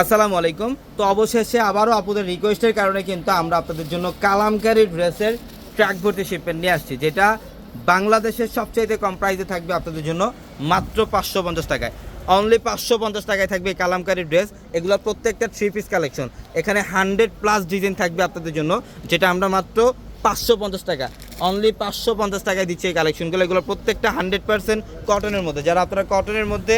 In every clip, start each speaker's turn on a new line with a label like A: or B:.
A: আসসালামু আলাইকুম। তো অবশেষে আবারও আপনাদের রিকোয়েস্টের কারণে কিন্তু আমরা আপনাদের জন্য কালামকারী ড্রেসের ট্র্যাক ভর্তি শিপমেন্ট নিয়ে আসছি, যেটা বাংলাদেশের সবচাইতে কম প্রাইসে থাকবে আপনাদের জন্য মাত্র পাঁচশো পঞ্চাশ টাকায়। অনলি পাঁচশো পঞ্চাশ টাকায় থাকবে এই কালামকারী ড্রেস এগুলো প্রত্যেকটা থ্রি পিস কালেকশন এখানে হান্ড্রেড প্লাস ডিজাইন থাকবে আপনাদের জন্য, যেটা আমরা মাত্র পাঁচশো পঞ্চাশ টাকা। অনলি পাঁচশো পঞ্চাশ টাকায় দিচ্ছে এই কালেকশনগুলো এগুলো প্রত্যেকটা হান্ড্রেড পার্সেন্ট কটনের মধ্যে। যারা আপনারা কটনের মধ্যে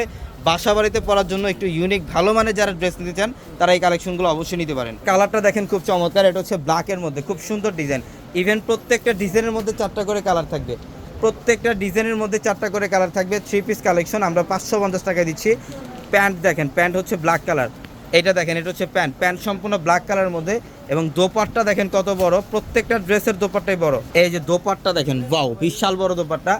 A: বাসা বাড়িতে পরার জন্য একটু ইউনিক ভালো মানে যারা ড্রেস নিতে চান, তারা এই কালেকশনগুলো অবশ্যই নিতে পারেন। কালারটা দেখেন খুব চমৎকার। এটা হচ্ছে ব্ল্যাকের মধ্যে। খুব সুন্দর ডিজাইন ইভেন প্রত্যেকটা ডিজাইনের মধ্যে চারটা করে কালার থাকবে। প্রত্যেকটা ডিজাইনের মধ্যে চারটা করে কালার থাকবে। থ্রি পিস কালেকশন আমরা পাঁচশো পঞ্চাশ টাকায় দিচ্ছি। প্যান্ট দেখেন প্যান্ট হচ্ছে ব্ল্যাক কালার এটা দেখেন, এটা হচ্ছে প্যান্ট। প্যান্ট সম্পূর্ণ ব্ল্যাক কালারের মধ্যে এবং দোপাট্টা দেখেন কত বড়। প্রত্যেকটা ড্রেসের দোপাট্টাই বড়। এই যে দোপাট্টা দেখেন বাউ বিশাল বড় দোপাট্টা।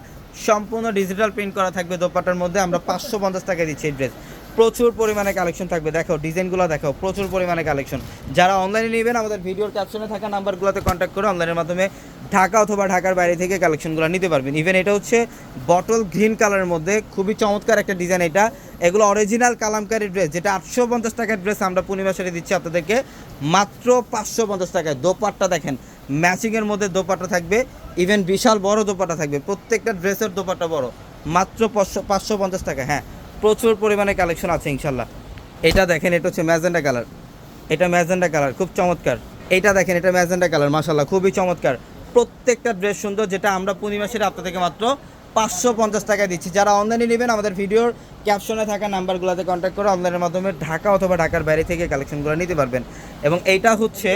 A: সম্পূর্ণ ডিজিটাল প্রিন্ট করা থাকবে দোপাট্টার মধ্যে। আমরা পাঁচশো পঞ্চাশ টাকা দিচ্ছি এই ড্রেস প্রচুর পরিমাণে কালেকশন থাকবে। দেখো, ডিজাইনগুলো দেখো, প্রচুর পরিমাণে কালেকশন যারা অনলাইনে নেবেন, আমাদের ভিডিওর ক্যাপশনে থাকা নাম্বারগুলোতে কন্ট্যাক্ট করে অনলাইনের মাধ্যমে ঢাকা অথবা ঢাকার বাইরে থেকে কালেকশনগুলো নিতে পারবেন। ইভেন এটা হচ্ছে বটল গ্রিন কালারের মধ্যে। খুবই চমৎকার একটা ডিজাইন এটা। এগুলো অরিজিনাল কালামকারী ড্রেস যেটা আটশো পঞ্চাশ টাকার ড্রেস আমরা পূর্ণিমা দিচ্ছি আপনাদেরকে। মাত্র পাঁচশো পঞ্চাশ টাকায় দোপাট্টা দেখেন ম্যাচিংয়ের মধ্যে দোপাট্টা থাকবে ইভেন বিশাল বড় দোপাট্টা থাকবে, প্রত্যেকটা ড্রেসের দোপাট্টা বড়, মাত্র পাঁচশো পাঁচশো পঞ্চাশ টাকা হ্যাঁ প্রচুর পরিমাণে কালেকশন আছে ইনশাল্লাহ। এটা দেখেন, এটা হচ্ছে ম্যাজেন্ডা কালার, এটা ম্যাজেন্ডা কালার, খুব চমৎকার। এটা দেখেন, এটা ম্যাজেন্ডা কালার মাশাল্লাহ খুবই চমৎকার। প্রত্যেকটা ড্রেস সুন্দর, যেটা আমরা পূর্ণিমা সেটা আপনার মাত্র পাঁচশো পঞ্চাশ টাকায় দিচ্ছি। যারা অনলাইনে নেবেন, আমাদের ভিডিওর ক্যাপশনে থাকা নাম্বারগুলোতে কন্ট্যাক্ট করে অনলাইনের মাধ্যমে ঢাকা অথবা ঢাকার বাইরে থেকে কালেকশনগুলো নিতে পারবেন। এবং এইটা হচ্ছে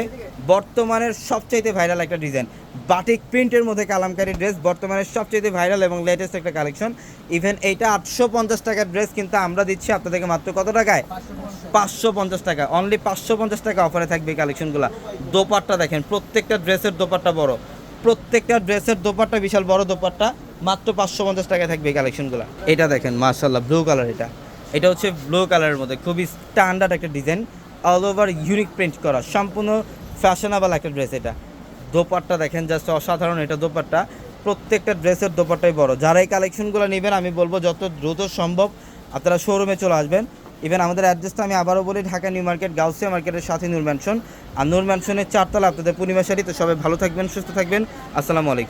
A: বর্তমানের সবচাইতে ভাইরাল একটা ডিজাইন বাটিক প্রিন্টের মধ্যে কালামকারী ড্রেস বর্তমানে সবচাইতে ভাইরাল এবং লেটেস্ট একটা কালেকশন ইভেন এইটা আটশো পঞ্চাশ টাকার ড্রেস কিন্তু আমরা দিচ্ছি আপনাদেরকে মাত্র কত টাকায়? পাঁচশো পঞ্চাশ টাকা। অনলি পাঁচশো পঞ্চাশ টাকা অফারে থাকবে কালেকশনগুলো দোপাট্টা দেখেন, প্রত্যেকটা ড্রেসের দোপাট্টা বড়। প্রত্যেকটা ড্রেসের দোপাট্টা, বিশাল বড় দোপাট্টা, মাত্র পাঁচশো পঞ্চাশ টাকায় থাকবে এই কালেকশনগুলো। এটা দেখেন মার্শাল্লাহ ব্লু কালার এটা। এটা হচ্ছে ব্লু কালারের মধ্যে, খুবই স্ট্যান্ডার্ড একটা design all over unique print করা, সম্পূর্ণ ফ্যাশনেবল একটা ড্রেস এটা। দোপাট্টা দেখেন জাস্ট অসাধারণ এটা দোপাট্টা। প্রত্যেকটা ড্রেসের দোপাট্টাই বড়। যারা এই কালেকশনগুলো নেবেন, আমি বলব যত দ্রুত সম্ভব আপনারা শোরুমে চলে আসবেন। ইভেন আমাদের অ্যাড্রেসটা আমি আবারও বলি, ঢাকা নিউ মার্কেট, গাউসিয়া মার্কেটের সাথে নূর ম্যানশন। আর নূর ম্যানশনের চারতলা আপনাদের পূর্ণিমা শাড়ি, তো সবাই ভালো থাকবেন, সুস্থ থাকবেন। আসসালামু আলাইকুম।